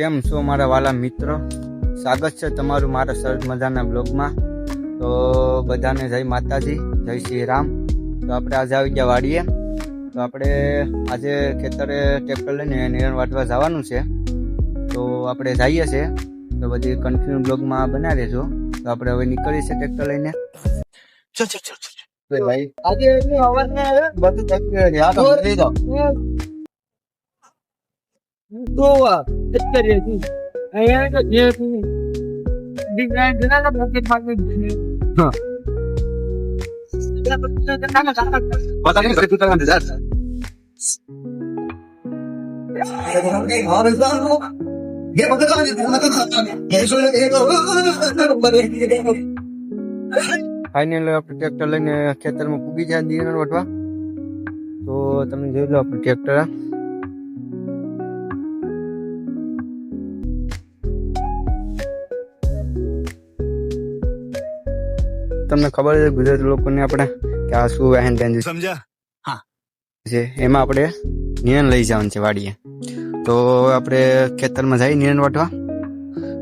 કેમ છો મારા વાલા મિત્રો? સ્વાગત છે તમારું મારા સરસ મજાના બ્લોગમાં. તો બધાને જય માતાજી જય શ્રી રામ. તો આપણે આજે આવી ગયા વાડીએ. તો આપણે આજે ખેતરે ટ્રેક્ટર લઈને નિરણ વાટવા જવાનું છે. તો આપણે જઈએ છીએ. તો બધી કન્ટિન્યુ બ્લોગમાં બનાવી રહેજો. તો આપણે હવે નીકળીએ છીએ ટ્રેક્ટર લઈને. ભાઈ આજે અવાજ ના આવે. બધું ટ્રેક્ટર હા તો લઈ દો તો અત્યારે તું અહીંયા તો જે તું ડિઝાઇન જના ના પોકેટ માંગે છે હા. ફાઇનલ આપણે ટ્રેક્ટર લઈને ખેતરમાં પૂગી જાય દિયરણ વટવા તો તમે જોઈ લો આપણું ટ્રેક્ટર તમને ખબર છે ગુજરાતી લોકોને આપણે કે આ શું વાહન તેન સમજા? છે એમાં આપણે નિયન લઈ જવાનું છે વાડીએ. તો આપણે ખેતરમાં જઈ નિયન વાટવા.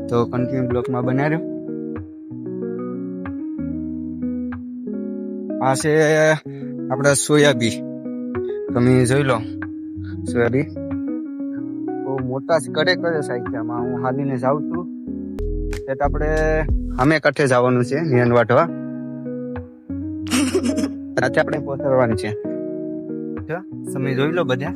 તો કન્ટિન્યુ બ્લોકમાં બનાવ્યો આ છે આપણા સોયાબી. તમે જોઈ લો સોયાબી. બહુ મોટા છે કરે કરે સાહિત્યમાં હું હાલીને જાઉં છું. એટલે આપણે અમે કઠે જવાનું છે નિયન વાટવા. રાતે આપણે પહોંચાડવાની છે. જો, સમય જોઈ લો બધા.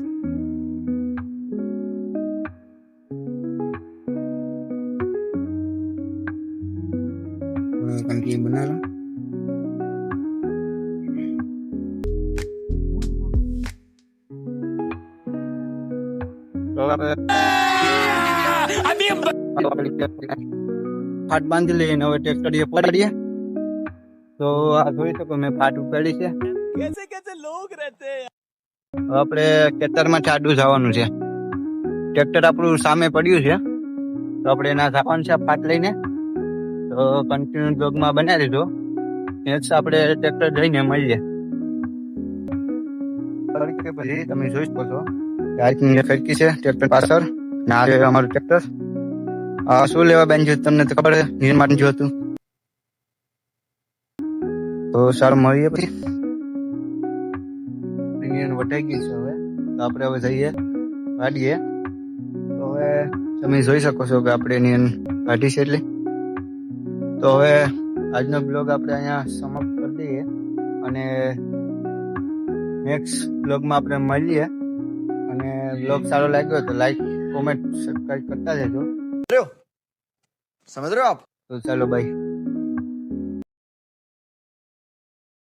બનાવો. ફાટ બાંધી લઈએ હવે કરીએ પડીએ તો આ જોઈ શકો મેં પાટ ઉપાડી છે. કેસે કેસે લોગ રહેતે આપણે ખેતરમાં ચાડું જવાનું છે. ટ્રેક્ટર આપણું સામે પડ્યું છે. તો આપણે એના જવાનું છે ફાટ લઈને. તો કન્ટિન્યુ બ્લોગમાં બનાવી દીધો એ જ આપણે ટ્રેક્ટર જઈને મળીએ. પછી તમે જોઈ શકો છો ગાડી ફેરકી છે ટ્રેક્ટર પાછળ. ના અમારું ટ્રેક્ટર. શું લેવા બેન જો તમને તો ખબર નિર્માણ જોતું તો ચાલ મળીએ પછી. યુનિયન વટાઈ ગઈ છે હવે. તો આપણે હવે જઈએ કાઢીએ તો હવે તમે જોઈ શકો છો કે આપણે એની વાઢી છે એટલે. તો હવે આજનો બ્લોગ આપણે અહીંયા સમાપ્ત કરી દઈએ. અને નેક્સ્ટ બ્લોગમાં આપણે મળીએ. અને બ્લોગ સારો લાગ્યો તો લાઈક કોમેન્ટ સબસ્ક્રાઈબ કરતા જજો સમજ રહ્યો આપ? તો ચાલો બાય